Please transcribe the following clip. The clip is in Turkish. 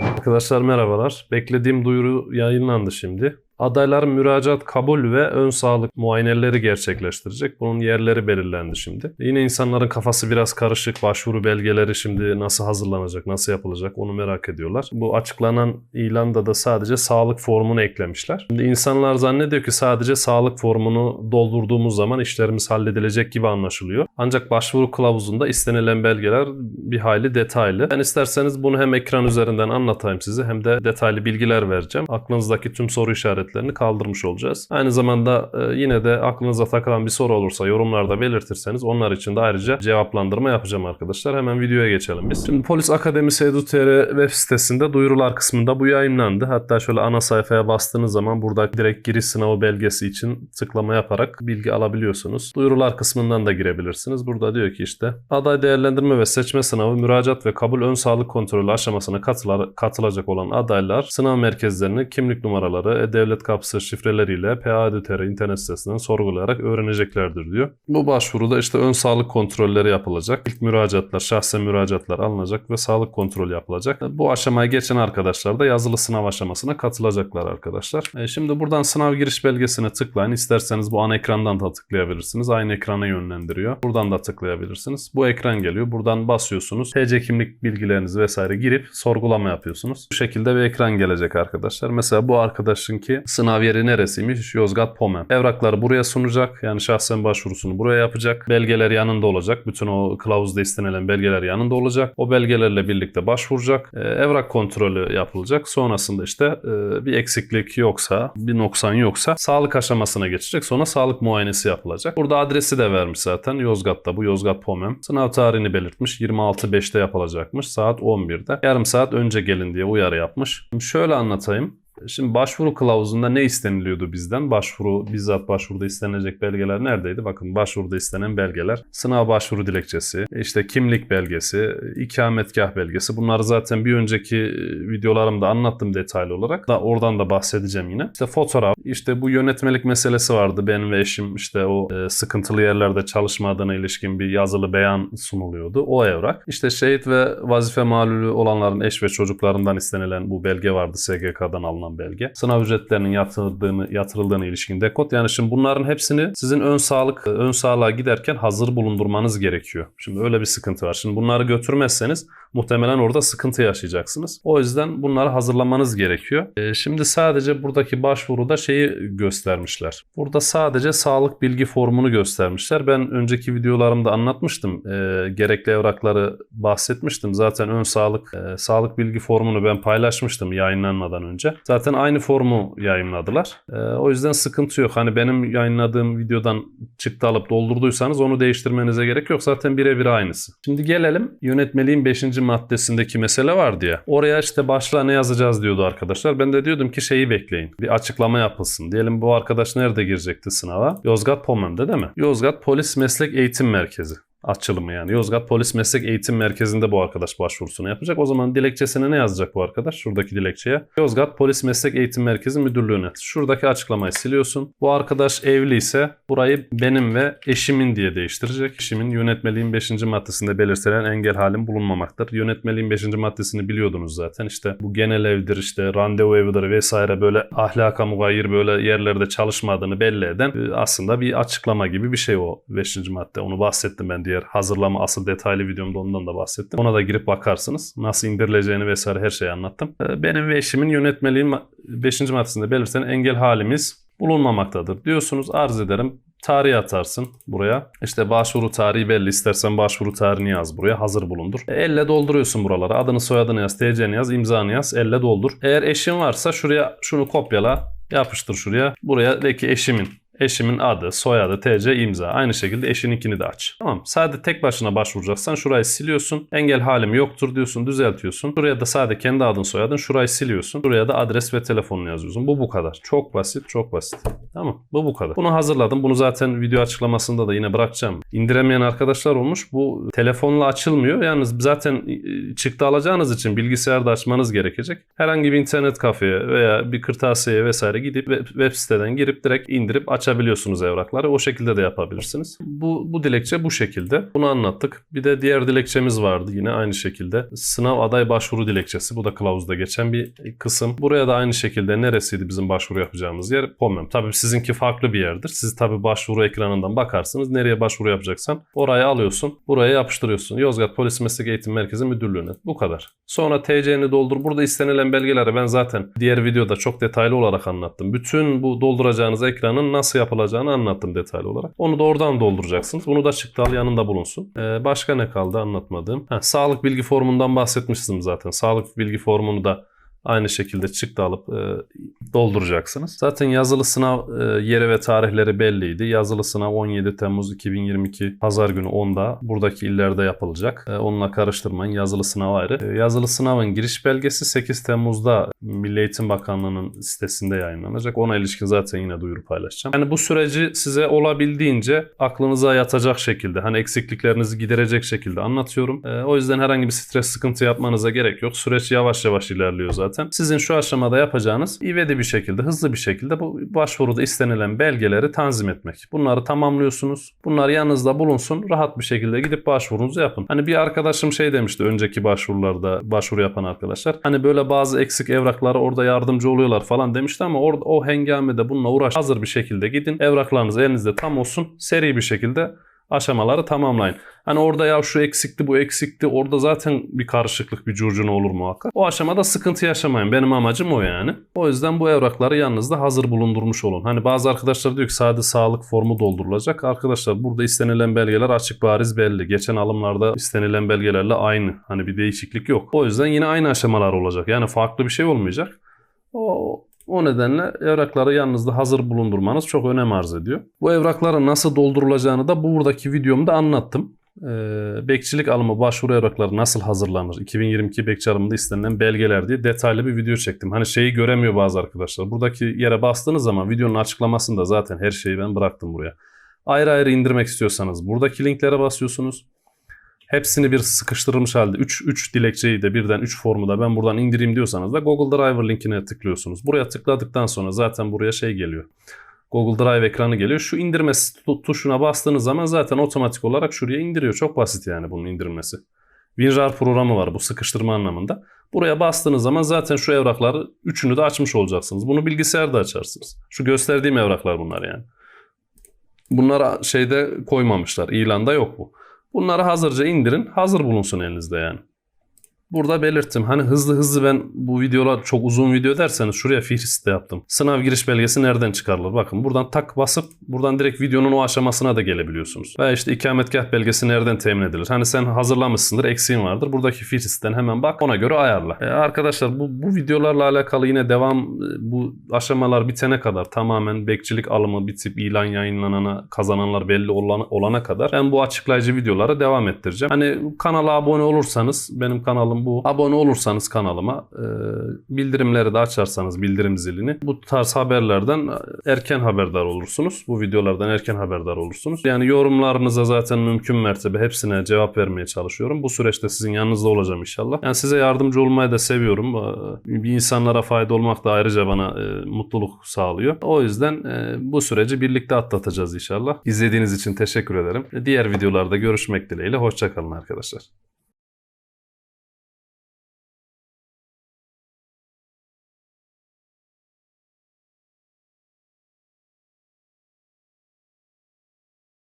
Arkadaşlar merhabalar. Beklediğim duyuru yayınlandı şimdi. Adaylar müracaat kabul ve ön sağlık muayeneleri gerçekleştirecek. Bunun yerleri belirlendi şimdi. Yine insanların kafası biraz karışık. Başvuru belgeleri şimdi nasıl hazırlanacak, nasıl yapılacak onu merak ediyorlar. Bu açıklanan ilanda da sadece sağlık formunu eklemişler. Şimdi insanlar zannediyor ki sadece sağlık formunu doldurduğumuz zaman işlerimiz halledilecek gibi anlaşılıyor. Ancak başvuru kılavuzunda istenilen belgeler bir hayli detaylı. Ben isterseniz bunu hem ekran üzerinden anlatayım size hem de detaylı bilgiler vereceğim. Aklınızdaki tüm soru işaretlerini kaldırmış olacağız. Aynı zamanda e, yine de aklınıza takılan bir soru olursa yorumlarda belirtirseniz onlar için de ayrıca cevaplandırma yapacağım arkadaşlar. Hemen videoya geçelim biz. Şimdi Polis Akademisi Edu.tr web sitesinde duyurular kısmında bu yayınlandı. Hatta şöyle ana sayfaya bastığınız zaman burada direkt giriş sınavı belgesi için tıklama yaparak bilgi alabiliyorsunuz. Duyurular kısmından da girebilirsiniz. Burada diyor ki işte aday değerlendirme ve seçme sınavı müracaat ve kabul ön sağlık kontrolü aşamasına katılacak olan adaylar sınav merkezlerini kimlik numaraları, e-devlet kapısı şifreleriyle PA.tr internet sitesinden sorgulayarak öğreneceklerdir diyor. Bu başvuruda işte ön sağlık kontrolleri yapılacak. İlk müracaatlar, şahsen müracaatlar alınacak ve sağlık kontrolü yapılacak. Bu aşamaya geçen arkadaşlar da yazılı sınav aşamasına katılacaklar arkadaşlar. E, şimdi buradan sınav giriş belgesine tıklayın. İsterseniz bu ana ekrandan da tıklayabilirsiniz. Aynı ekrana yönlendiriyor. Buradan da tıklayabilirsiniz. Bu ekran geliyor. Buradan basıyorsunuz. TC kimlik bilgilerinizi vesaire girip sorgulama yapıyorsunuz. Bu şekilde bir ekran gelecek arkadaşlar. Mesela bu arkadaşınki sınav yeri neresiymiş? Yozgat Pomen. Evrakları buraya sunacak. Yani şahsen başvurusunu buraya yapacak. Belgeler yanında olacak. Bütün o kılavuzda istenilen belgeler yanında olacak. O belgelerle birlikte başvuracak. Ee, evrak kontrolü yapılacak. Sonrasında işte e, bir eksiklik yoksa, bir noksan yoksa sağlık aşamasına geçecek. Sonra sağlık muayenesi yapılacak. Burada adresi de vermiş zaten. Yozgat'ta bu Yozgat Pomem. Sınav tarihini belirtmiş. 26.5'te yapılacakmış. Saat 11'de. Yarım saat önce gelin diye uyarı yapmış. Şöyle anlatayım. Şimdi başvuru kılavuzunda ne isteniliyordu bizden? Başvuru, bizzat başvuruda istenilecek belgeler neredeydi? Bakın başvuruda istenen belgeler. Sınav başvuru dilekçesi, işte kimlik belgesi, ikametgah belgesi. Bunları zaten bir önceki e, videolarımda anlattım detaylı olarak. Da oradan da bahsedeceğim yine. İşte fotoğraf, işte bu yönetmelik meselesi vardı. Benim ve eşim işte o e, sıkıntılı yerlerde çalışmadığına ilişkin bir yazılı beyan sunuluyordu. O evrak. İşte şehit ve vazife malulü olanların eş ve çocuklarından istenilen bu belge vardı SGK'dan alınan belge. Sınav ücretlerinin yatırıldığını, yatırıldığına ilişkin dekot. Yani şimdi bunların hepsini sizin ön sağlık ön sağlığa giderken hazır bulundurmanız gerekiyor. Şimdi öyle bir sıkıntı var. Şimdi bunları götürmezseniz muhtemelen orada sıkıntı yaşayacaksınız. O yüzden bunları hazırlamanız gerekiyor. Ee, şimdi sadece buradaki başvuruda şeyi göstermişler. Burada sadece sağlık bilgi formunu göstermişler. Ben önceki videolarımda anlatmıştım. Ee, gerekli evrakları bahsetmiştim. Zaten ön sağlık e, sağlık bilgi formunu ben paylaşmıştım yayınlanmadan önce. Zaten aynı formu yayınladılar. Ee, o yüzden sıkıntı yok. Hani benim yayınladığım videodan çıktı alıp doldurduysanız onu değiştirmenize gerek yok. Zaten birebir aynısı. Şimdi gelelim yönetmeliğin 5 maddesindeki mesele vardı ya. Oraya işte başlığa ne yazacağız diyordu arkadaşlar. Ben de diyordum ki şeyi bekleyin. Bir açıklama yapılsın. Diyelim bu arkadaş nerede girecekti sınava? Yozgat Pomem'de değil mi? Yozgat Polis Meslek Eğitim Merkezi açılımı yani. Yozgat Polis Meslek Eğitim Merkezi'nde bu arkadaş başvurusunu yapacak. O zaman dilekçesine ne yazacak bu arkadaş? Şuradaki dilekçeye. Yozgat Polis Meslek Eğitim Merkezi Müdürlüğü'ne. Şuradaki açıklamayı siliyorsun. Bu arkadaş evli ise burayı benim ve eşimin diye değiştirecek. Eşimin yönetmeliğin 5. maddesinde belirtilen engel halim bulunmamaktır. Yönetmeliğin 5. maddesini biliyordunuz zaten. İşte bu genel evdir işte randevu evidir vesaire böyle ahlaka mugayir böyle yerlerde çalışmadığını belli eden e, aslında bir açıklama gibi bir şey o 5. madde. Onu bahsettim ben diğer hazırlama asıl detaylı videomda ondan da bahsettim. Ona da girip bakarsınız. Nasıl indirileceğini vesaire her şeyi anlattım. Ee, Benim ve eşimin yönetmeliğin 5. maddesinde belirtilen engel halimiz bulunmamaktadır diyorsunuz. Arz ederim. Tarihi atarsın buraya. İşte başvuru tarihi belli. İstersen başvuru tarihini yaz buraya. Hazır bulundur. E, elle dolduruyorsun buralara. Adını soyadını yaz, TC'ni yaz, imzanı yaz. Elle doldur. Eğer eşin varsa şuraya şunu kopyala. Yapıştır şuraya. Buraya de ki eşimin. Eşimin adı, soyadı, TC, imza. Aynı şekilde eşininkini de aç. Tamam. Sadece tek başına başvuracaksan şurayı siliyorsun. Engel halim yoktur diyorsun, düzeltiyorsun. Şuraya da sadece kendi adın, soyadın, şurayı siliyorsun. Şuraya da adres ve telefonunu yazıyorsun. Bu bu kadar. Çok basit, çok basit. Tamam. Bu bu kadar. Bunu hazırladım. Bunu zaten video açıklamasında da yine bırakacağım. İndiremeyen arkadaşlar olmuş. Bu telefonla açılmıyor. Yalnız zaten e, çıktı alacağınız için bilgisayarda açmanız gerekecek. Herhangi bir internet kafeye veya bir kırtasiyeye vesaire gidip web siteden girip direkt indirip aç açabiliyorsunuz evrakları. O şekilde de yapabilirsiniz. Bu, bu dilekçe bu şekilde. Bunu anlattık. Bir de diğer dilekçemiz vardı yine aynı şekilde. Sınav aday başvuru dilekçesi. Bu da kılavuzda geçen bir kısım. Buraya da aynı şekilde neresiydi bizim başvuru yapacağımız yer? POMEM. Tabii sizinki farklı bir yerdir. Siz tabii başvuru ekranından bakarsınız. Nereye başvuru yapacaksan orayı alıyorsun. Buraya yapıştırıyorsun. Yozgat Polis Meslek Eğitim Merkezi Müdürlüğü'ne. Bu kadar. Sonra TC'ni doldur. Burada istenilen belgeleri ben zaten diğer videoda çok detaylı olarak anlattım. Bütün bu dolduracağınız ekranın nasıl yapılacağını anlattım detaylı olarak. Onu da oradan dolduracaksınız. Bunu da çıktı al yanında bulunsun. Ee, başka ne kaldı anlatmadığım? Ha, sağlık bilgi formundan bahsetmiştim zaten. Sağlık bilgi formunu da aynı şekilde çıktı alıp e, dolduracaksınız. Zaten yazılı sınav e, yeri ve tarihleri belliydi. Yazılı sınav 17 Temmuz 2022 Pazar günü 10'da buradaki illerde yapılacak. E, onunla karıştırmayın. Yazılı sınav ayrı. E, yazılı sınavın giriş belgesi 8 Temmuz'da Milli Eğitim Bakanlığı'nın sitesinde yayınlanacak. Ona ilişkin zaten yine duyuru paylaşacağım. Yani bu süreci size olabildiğince aklınıza yatacak şekilde hani eksikliklerinizi giderecek şekilde anlatıyorum. E, o yüzden herhangi bir stres sıkıntı yapmanıza gerek yok. Süreç yavaş yavaş ilerliyor zaten. Sizin şu aşamada yapacağınız ivedi bir şekilde, hızlı bir şekilde bu başvuruda istenilen belgeleri tanzim etmek. Bunları tamamlıyorsunuz. Bunlar yanınızda bulunsun. Rahat bir şekilde gidip başvurunuzu yapın. Hani bir arkadaşım şey demişti önceki başvurularda başvuru yapan arkadaşlar. Hani böyle bazı eksik evrakları orada yardımcı oluyorlar falan demişti ama orada o hengamede bununla uğraş hazır bir şekilde gidin. Evraklarınız elinizde tam olsun. Seri bir şekilde aşamaları tamamlayın. Hani orada ya şu eksikti bu eksikti orada zaten bir karışıklık bir curcuna olur muhakkak. O aşamada sıkıntı yaşamayın. Benim amacım o yani. O yüzden bu evrakları yanınızda hazır bulundurmuş olun. Hani bazı arkadaşlar diyor ki sade sağlık formu doldurulacak. Arkadaşlar burada istenilen belgeler açık bariz belli. Geçen alımlarda istenilen belgelerle aynı. Hani bir değişiklik yok. O yüzden yine aynı aşamalar olacak. Yani farklı bir şey olmayacak. O, o nedenle evrakları yanınızda hazır bulundurmanız çok önem arz ediyor. Bu evrakların nasıl doldurulacağını da buradaki videomda anlattım. Ee, bekçilik alımı başvuru evrakları nasıl hazırlanır? 2022 bekçi alımında istenilen belgeler diye detaylı bir video çektim. Hani şeyi göremiyor bazı arkadaşlar. Buradaki yere bastığınız zaman videonun açıklamasında zaten her şeyi ben bıraktım buraya. Ayrı ayrı indirmek istiyorsanız buradaki linklere basıyorsunuz. Hepsini bir sıkıştırılmış halde 3 3 dilekçeyi de birden 3 formu da ben buradan indireyim diyorsanız da Google Driver linkine tıklıyorsunuz. Buraya tıkladıktan sonra zaten buraya şey geliyor. Google Drive ekranı geliyor. Şu indirme tu- tuşuna bastığınız zaman zaten otomatik olarak şuraya indiriyor. Çok basit yani bunun indirmesi. WinRAR programı var bu sıkıştırma anlamında. Buraya bastığınız zaman zaten şu evrakları üçünü de açmış olacaksınız. Bunu bilgisayarda açarsınız. Şu gösterdiğim evraklar bunlar yani. Bunlara şeyde koymamışlar. İlanda yok bu. Bunları hazırca indirin. Hazır bulunsun elinizde yani. Burada belirttim. Hani hızlı hızlı ben bu videolar çok uzun video derseniz şuraya fihrist de yaptım. Sınav giriş belgesi nereden çıkarılır? Bakın buradan tak basıp buradan direkt videonun o aşamasına da gelebiliyorsunuz. Veya işte ikametgah belgesi nereden temin edilir? Hani sen hazırlamışsındır, eksiğin vardır. Buradaki fihristten hemen bak ona göre ayarla. E, arkadaşlar bu, bu videolarla alakalı yine devam e, bu aşamalar bitene kadar tamamen bekçilik alımı bitip ilan yayınlanana kazananlar belli olana, olana kadar ben bu açıklayıcı videoları devam ettireceğim. Hani kanala abone olursanız benim kanalım bu. Abone olursanız kanalıma e, bildirimleri de açarsanız bildirim zilini bu tarz haberlerden erken haberdar olursunuz. Bu videolardan erken haberdar olursunuz. Yani yorumlarınıza zaten mümkün mertebe hepsine cevap vermeye çalışıyorum. Bu süreçte sizin yanınızda olacağım inşallah. Yani size yardımcı olmayı da seviyorum. Ee, Bir insanlara fayda olmak da ayrıca bana e, mutluluk sağlıyor. O yüzden e, bu süreci birlikte atlatacağız inşallah. İzlediğiniz için teşekkür ederim. Diğer videolarda görüşmek dileğiyle. Hoşçakalın arkadaşlar.